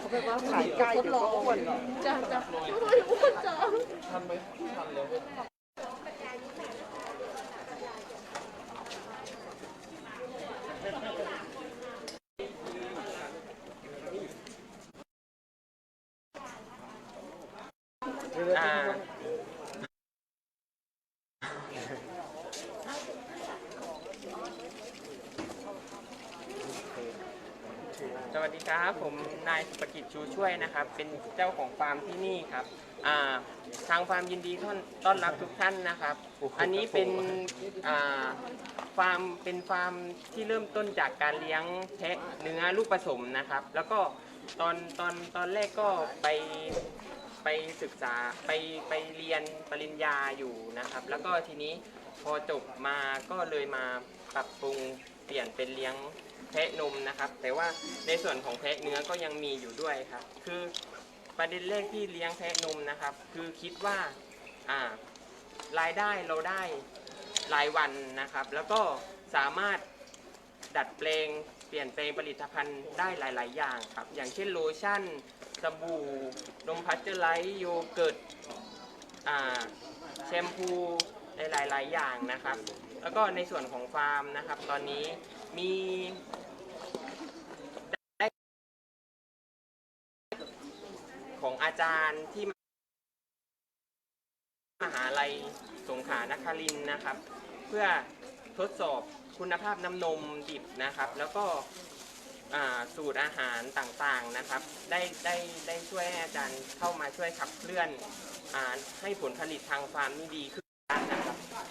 เขาแบบว่าขายไก่เดี๋ยวก็อ้วนจ้าจ้าไม่อ้วนจ้าทันไหมทันเลยเว้ยอ่า สวัสดีครับ ผมนายสุภกิจชูช่วยนะครับ เป็นเจ้าของฟาร์มที่นี่ครับอ่าทางฟาร์มยินดีต้อนรับทุกท่านนะครับ อันนี้เป็นอ่าฟาร์มเป็นฟาร์มที่เริ่มต้นจากการเลี้ยงแพะเนื้อลูกผสมนะครับ แล้วก็ตอนตอนตอนแรกก็ไปไปศึกษาไปไปเรียนปริญญาอยู่นะครับ แล้วก็ทีนี้พอจบมาก็เลยมาปรับปรุงเปลี่ยนเป็นเลี้ยงแพะนมนะครับ แต่ว่าในส่วนของแพะเนื้อก็ยังมีอยู่ด้วยครับ คือประเด็นแรกที่เลี้ยงแพะนมนะครับ คือคิดว่าอ่ารายได้เราได้รายวันนะครับ แล้วก็สามารถดัดแปลงเปลี่ยนแปลงผลิตภัณฑ์ได้หลาย ๆ อย่างครับ อย่างเช่นโลชั่นสบู่นมพัชเจอร์ไลท์โยเกิร์ตแชมพู หลายๆอย่างนะครับ แล้วก็ในส่วนของฟาร์มนะครับ ตอนนี้มีของอาจารย์ที่มหาลัยสงขลานครินนะครับ เพื่อทดสอบคุณภาพน้ำนมดิบนะครับ แล้วก็สูตรอาหารต่างๆนะครับ ได้ได้ได้ช่วยอาจารย์เข้ามาช่วยขับเคลื่อนอให้ผลผลิตทางฟาร์มนี่ดีขึ้น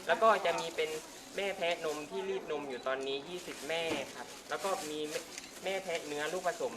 แล้วก็จะมีเป็นแม่แพะนมที่รีดนมอยู่ตอนนี้ 20 แม่ครับ แล้วก็มีแม่แพะเนื้อลูกผสม